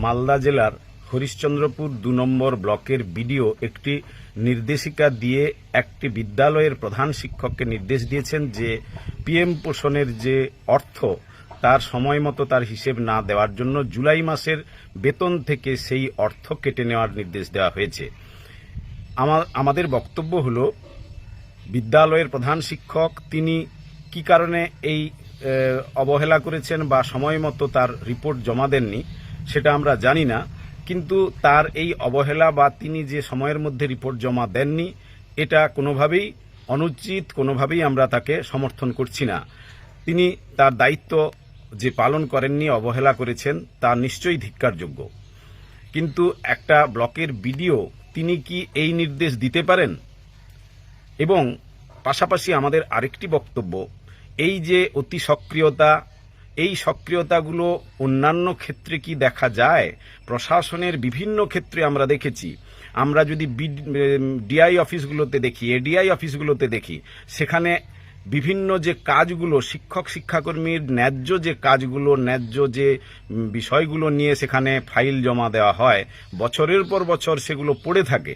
মালদা জেলার হরিশ্চন্দ্রপুর দু নম্বর ব্লকের বিডিও একটি নির্দেশিকা দিয়ে একটি বিদ্যালয়ের প্রধান শিক্ষককে নির্দেশ দিয়েছেন যে পিএম পোষণের যে অর্থ, তার সময় মতো তার হিসেব না দেওয়ার জন্য জুলাই মাসের বেতন থেকে সেই অর্থ কেটে নেওয়ার নির্দেশ দেওয়া হয়েছে। আমাদের বক্তব্য হল, বিদ্যালয়ের প্রধান শিক্ষক তিনি কি কারণে এই অবহেলা করেছেন বা সময় মতো তার রিপোর্ট জমা দেননি? সেটা আমরা জানি না, কিন্তু তার এই অবহেলা বা তিনি যে সময়ের মধ্যে রিপোর্ট জমা দেননি, এটা কোনোভাবেই অনুচিত, কোনোভাবেই আমরা তাকে সমর্থন করছি না। তিনি তার দায়িত্ব যে পালন করেননি, অবহেলা করেছেন, তা নিশ্চয়ই ধিক্কারযোগ্য। কিন্তু একটা ব্লকের বিডিও তিনি কি এই নির্দেশ দিতে পারেন? এবং পাশাপাশি আমাদের আরেকটি বক্তব্য, এই যে অতি সক্রিয়তা এই সক্রিয়তাগুলো অন্যান্য ক্ষেত্রে কি দেখা যায়? প্রশাসনের বিভিন্ন ক্ষেত্রে আমরা দেখেছি। আমরা যদি ডিআই অফিসগুলোতে দেখি, এডিআই অফিসগুলোতে দেখি, সেখানে বিভিন্ন যে কাজগুলো, শিক্ষক, শিক্ষাকর্মীর ন্যায্য যে কাজগুলো, ন্যায্য যে বিষয়গুলো নিয়ে সেখানে ফাইল জমা দেওয়া হয়, বছরের পর বছর সেগুলো পড়ে থাকে।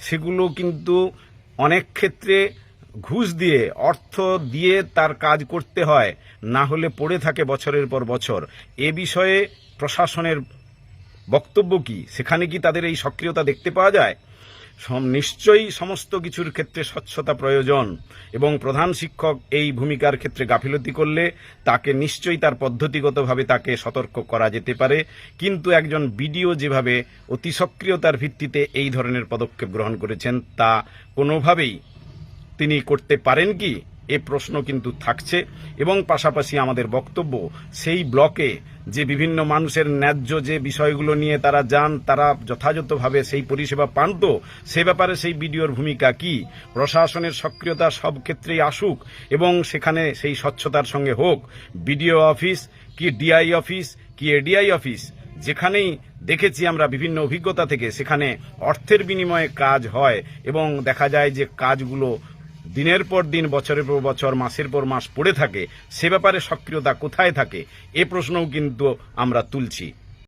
সেগুলো কিন্তু অনেক ক্ষেত্রে ঘুষ দিয়ে, অর্থ দিয়ে তার কাজ করতে হয়, না হলে পড়ে থাকে বছরের পর বছর। এ বিষয়ে প্রশাসনের বক্তব্য কি? সেখানে কি তাদের এই সক্রিয়তা দেখতে পাওয়া যায়? নিশ্চয়ই সমস্ত কিছুর ক্ষেত্রে স্বচ্ছতা প্রয়োজন এবং প্রধান শিক্ষক এই ভূমিকার ক্ষেত্রে গাফিলতি করলে তাকে নিশ্চয়ই তার পদ্ধতিগতভাবে তাকে সতর্ক করা যেতে পারে। কিন্তু একজন বিডিও যেভাবে অতি সক্রিয়তার ভিত্তিতে এই ধরনের পদক্ষেপ গ্রহণ করেছেন, তা কোনোভাবেই তিনি করতে পারেন কি? এ প্রশ্ন কিন্তু থাকছে। এবং পাশাপাশি আমাদের বক্তব্য, সেই ব্লকে যে বিভিন্ন মানুষের ন্যায্য যে বিষয়গুলো নিয়ে তারা যান, তারা যথাযথভাবে সেই পরিষেবা পান তো, সে ব্যাপারে সেই বিডিওর ভূমিকা কি? প্রশাসনের সক্রিয়তা সব ক্ষেত্রেই আসুক এবং সেখানে সেই স্বচ্ছতার সঙ্গে হোক। বিডিও অফিস, কি ডিআই অফিস, কি এডিআই অফিস, যেখানেই দেখেছি আমরা বিভিন্ন অভিজ্ঞতা থেকে সেখানে অর্থের বিনিময়ে কাজ হয় এবং দেখা যায় যে কাজগুলো দিনের পর দিন, বছরের পর বছর, মাসের পর মাস পড়ে থাকে, সে ব্যাপারে সক্রিয়তা কোথায় থাকে? এ প্রশ্নও কিন্তু আমরা তুলছি।